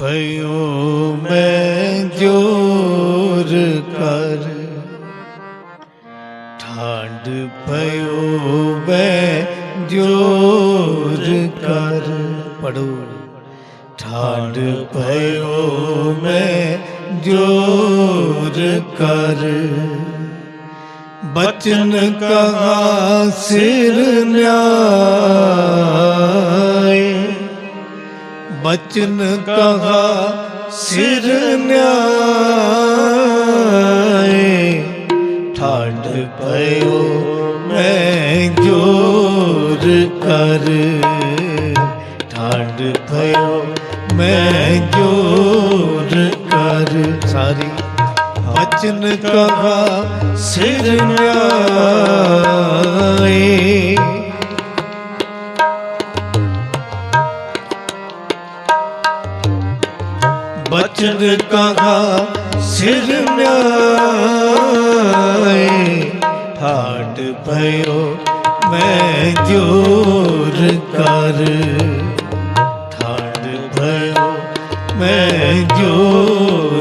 ਭਇਓ ਮੈਂ ਜੋਰ ਕਰ। ਠਾਂਡ ਭਇਓ ਮੈਂ ਜੋਰ ਕਰ। ਪੜੋ ਠਾਂਡ ਭਇਓ ਮੈਂ ਜੋਰ ਕਰ। ਬਚਨ ਕਹਾ ਸਿਰ ਨਿਆਏ। ਬਚਨ ਕਹਾ ਸਿਰ ਨਿਆਏ। ਠਾਡ ਪਇਓ ਮੈਂ ਜੋਰ ਕਰ। ਠਾਡ ਪਇਓ ਮੈਂ ਜੋਰ ਕਰ। ਸਾਰੀ ਬਚਨ ਕਹਾ ਸਿਰ ਨਿਆਏ। ਬਚਨ ਕਹਾ ਸਿਰ ਨਿਆਏ? ਠਾਟ ਭਇਓ ਮੈਂ ਜੋਰ ਕਰ। ਠਾਟ ਭਇਓ ਮੈਂ ਜੋਰ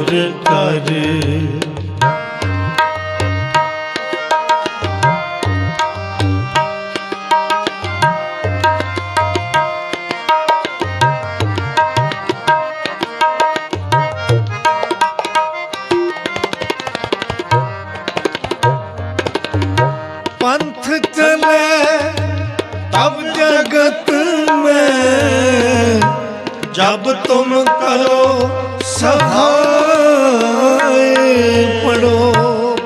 पंथ चले तब जगत में जब तुम करो सहाय पढ़ो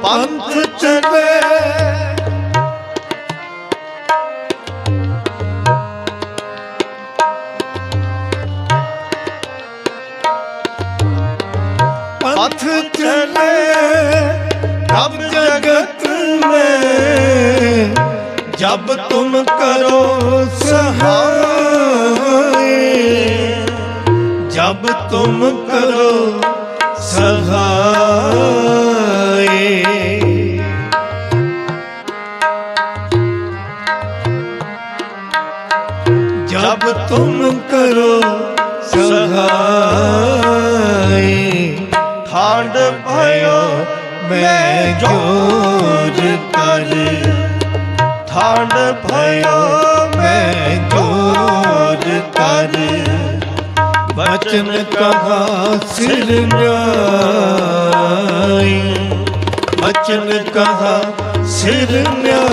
पंथ चले पंथ चले अब जगत ਜਬ ਤੁਮ ਕਰੋ ਸਹਾਏ ਜਬ ਤੁਮ ਕਰੋ ਸਹਾਏ ਠਾਂਡ ਮੈਂ ਜੋਰ ਕਰ ਬਚਨ ਕਹਾ ਸਿਰ ਨਿਆਈ। ਬਚਨ ਕਹਾ ਸਿਰ ਨਿਆਈ।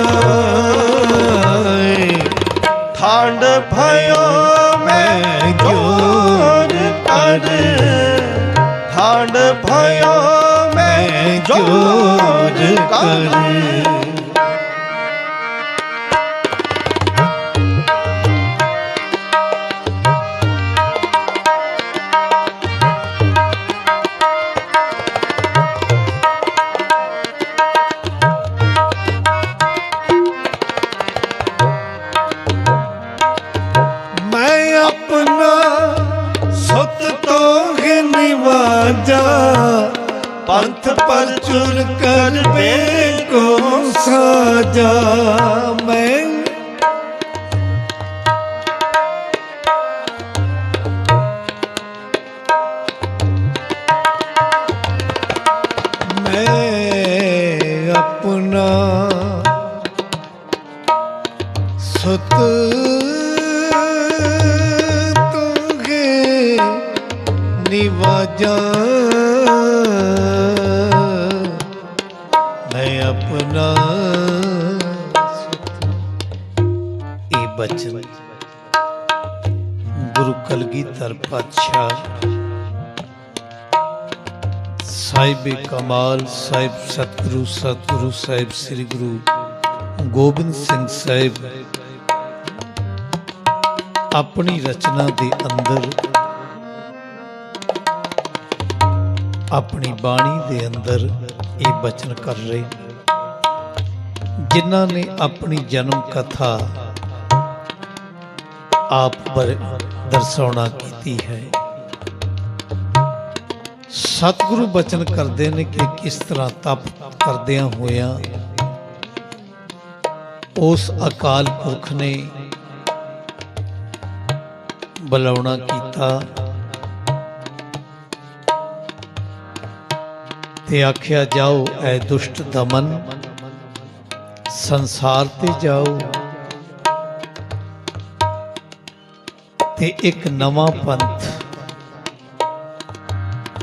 ਠਾਂਡ ਭਇਓ ਮੈਂ ਜੋਰ ਕਰ ਠਾਂਡ ਭਇਓ ਮੈਂ ਜੋਰ ਕਰੇ ਆਪਣਾ ਇਹ ਬਚਨ ਗੁਰੂ ਕਲਗੀਧਰ ਪਾਤਸ਼ਾਹ ਸਾਹਿਬ ਕਮਾਲ ਸਾਹਿਬ ਸਤਿਗੁਰੂ ਸਤਿਗੁਰੂ ਸਾਹਿਬ, ਸ੍ਰੀ ਗੁਰੂ ਗੋਬਿੰਦ ਸਿੰਘ ਸਾਹਿਬ ਆਪਣੀ ਰਚਨਾ ਦੇ ਅੰਦਰ, ਆਪਣੀ ਬਾਣੀ ਦੇ ਅੰਦਰ ਇਹ ਬਚਨ ਕਰ ਰਹੇ ਜਿਨ੍ਹਾਂ ਨੇ ਆਪਣੀ ਜਨਮ ਕਥਾ ਆਪ ਪਰ ਦਰਸਾਉਣਾ ਕੀਤੀ ਹੈ। ਸਤਿਗੁਰੂ ਬਚਨ ਕਰਦੇ ਨੇ ਕਿ ਕਿਸ ਤਰ੍ਹਾਂ ਤਪ ਕਰਦਿਆਂ ਹੋਇਆਂ ਉਸ ਅਕਾਲ ਪੁਰਖ ਨੇ ਬੁਲਾਉਣਾ ਕੀਤਾ ਤੇ ਆਖਿਆ, ਜਾਓ, ਐ ਦੁਸ਼ਟ ਦਮਨ ਸੰਸਾਰ ਤੇ ਜਾਓ ਤੇ ਇੱਕ ਨਵਾਂ ਪੰਥ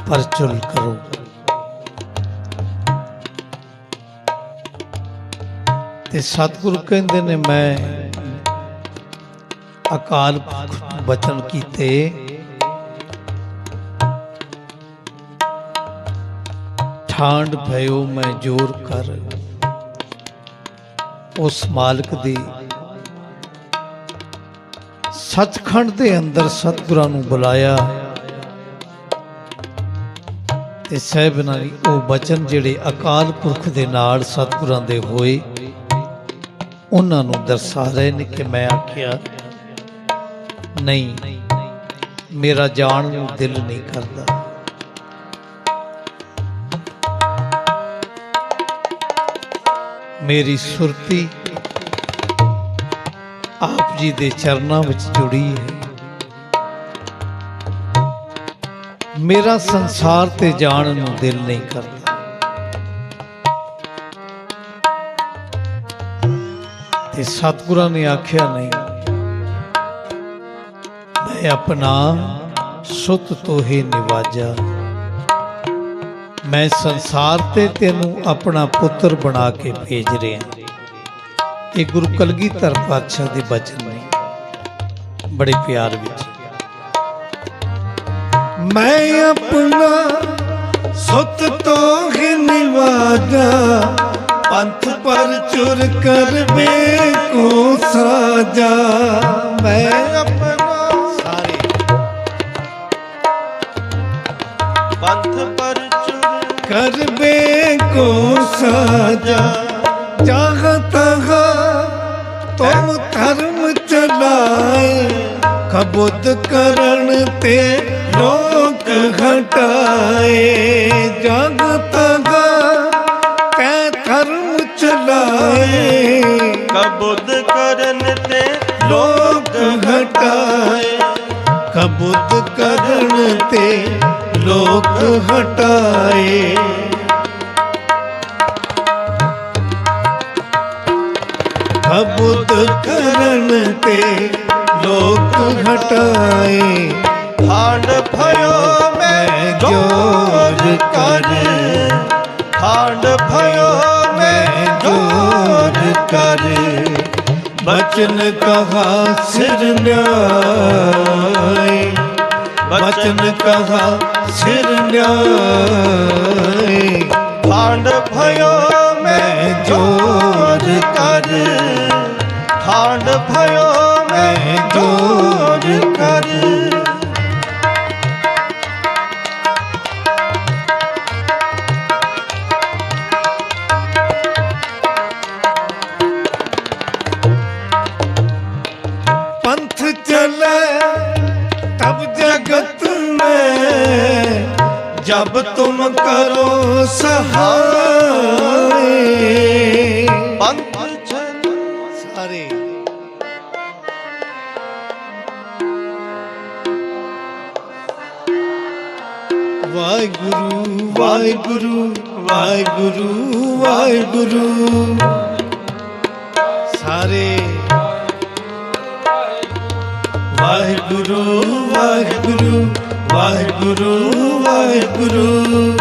ਪਰਚੁਲ ਕਰੋ। ਤੇ ਸਤਿਗੁਰੂ ਕਹਿੰਦੇ ਨੇ, ਮੈਂ ਅਕਾਲ ਪੁਰਖ ਬਚਨ ਕੀਤੇ। ਠਾਂਡ ਭਇਓ, ਮੈਂ ਜੋਰ ਕਰ। ਉਸ ਮਾਲਕ ਦੀ ਸੱਚਖੰਡ ਦੇ ਅੰਦਰ ਸਤਿਗੁਰਾਂ ਨੂੰ ਬੁਲਾਇਆ ਤੇ ਸਹਿਬਨਾਂ ਦੀ ਉਹ ਬਚਨ ਜਿਹੜੇ ਅਕਾਲ ਪੁਰਖ ਦੇ ਨਾਲ ਸਤਿਗੁਰਾਂ ਦੇ ਹੋਏ, ਉਹਨਾਂ ਨੂੰ ਦਰਸਾ ਰਹੇ ਨੇ ਕਿ ਮੈਂ ਆਖਿਆ, ਨਹੀਂ, ਮੇਰਾ ਜਾਣ ਨੂੰ ਦਿਲ ਨਹੀਂ ਕਰਦਾ। ਮੇਰੀ ਸੁਰਤੀ ਆਪ ਜੀ ਦੇ ਚਰਨਾਂ ਵਿੱਚ ਜੁੜੀ ਹੈ। ਮੇਰਾ ਸੰਸਾਰ ਤੇ ਜਾਣ ਨੂੰ ਦਿਲ ਨਹੀਂ ਕਰਦਾ। ਤੇ ਸਤਿਗੁਰਾਂ ਨੇ ਆਖਿਆ, ਨਹੀਂ, ਮੈਂ ਆਪਣਾ ਸੁਤ ਤੋਹੇ ਨਿਵਾਜਾ। ਮੈਂ ਸੰਸਾਰ ਤੇ ਤੈਨੂੰ ਆਪਣਾ ਪੁੱਤਰ ਬਣਾ ਕੇ ਭੇਜ ਰਿਹਾ ਇਹ ਗੁਰੂ ਕਲਗੀਧਰ ਪਾਤਸ਼ਾਹ ਦੇ ਬਚਨ ਨੇ। ਬੜੇ ਪਿਆਰ ਵਿੱਚ। ਮੈਂ ਆਪਣਾ ਸੁਤ ਤੋਂ ਹੀ ਨਿਵਾਜਾ ਪੰਥ ਪਰ ਚੁਰ ਕਰਵੇ ਕੋ ਸਾਜਾ। ਮੈਂ ਆਪਣਾ ਸਾਰੇ। ਪੰਥ ਪਰ गरबे को साजा जागता तुम धर्म चलाए कबुद करण ते लोक घटाए जागता तै धर्म चलाए कबुद करण ते लोक घटाए कबुद करण ते लोक हटाए ਕਬੁੱਧ ਕਰਨ ਤੇ ਲੋਕ ਹਟਾਏ। ਠਾਂਡ ਭਇਓ ਮੈਂ ਜੋਰ ਕਰ। ਠਾਂਡ ਭਇਓ ਮੈਂ ਜੋਰ ਕਰ। ਬਚਨ ਕਹਾ ਸਿਰ ਨਿਆਏ। ਬਚਨ ਕਹਾ ਸਿਰ ਨਿਆਏ। ਠਾਂਡ ਭਇਓ ਜੋਰ ਕਰ। ਠਾਂਡ ਭਇਓ ਮੈਂ ਪੰਥ ਚਲੇ ਤਬ ਜਗਤ ਮੈਂ। ਜਬ ਤੁਮ ਕਰੋ ਸਹਾਰਾ ਪੰਥ ਚਲ ਵਾਹਿਗੁਰੂ ਵਾਹਿਗੁਰੂ ਵਾਹਿਗੁਰੂ ਵਾਹਿਗੁਰੂ। ਸਾਰੇ। ਵਾਹਿਗੁਰੂ ਵਾਹਿਗੁਰੂ ਵਾਹਿਗੁਰੂ ਵਾਹਿਗੁਰੂ।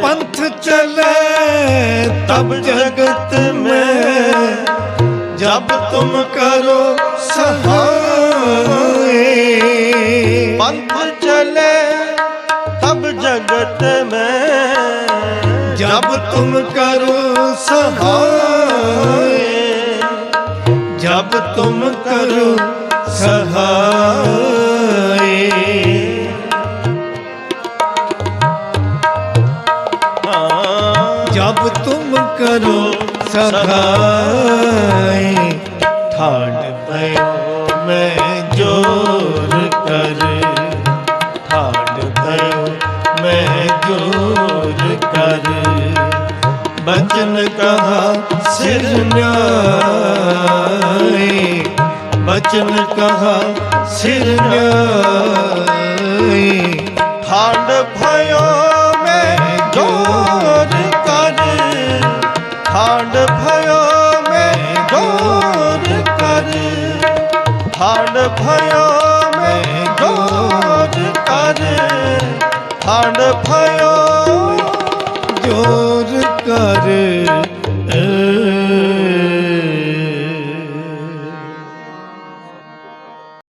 पंथ चले तब जगत में जब तुम करो सहाय पंथ चले तब जगत में जब तुम करो सहाय जब तुम करो सहाय ਸਖਾਈ ਠਾੜ ਪਇਓ ਮੈਂ ਜੋਰ ਕਰ ਠਾੜ ਪਇਓ ਮੈਂ ਜੋਰ ਕਰ ਬਚਨ ਕਹਾ ਸਿਰ ਨਿਆਏ ਬਚਨ ਕਹਾ ਸਿਰ ਨਿਆਏ ਠੰਡ ਭਇਓ ਠੰਡ ਭਇਓ ਮੈਂ ਜੋਰ ਕਰ। ਠੰਡ ਭਇਓ ਮੈਂ ਜੋਰ ਕਰ। ਠੰਡ ਭਇਓ ਜੋਰ ਕਰ।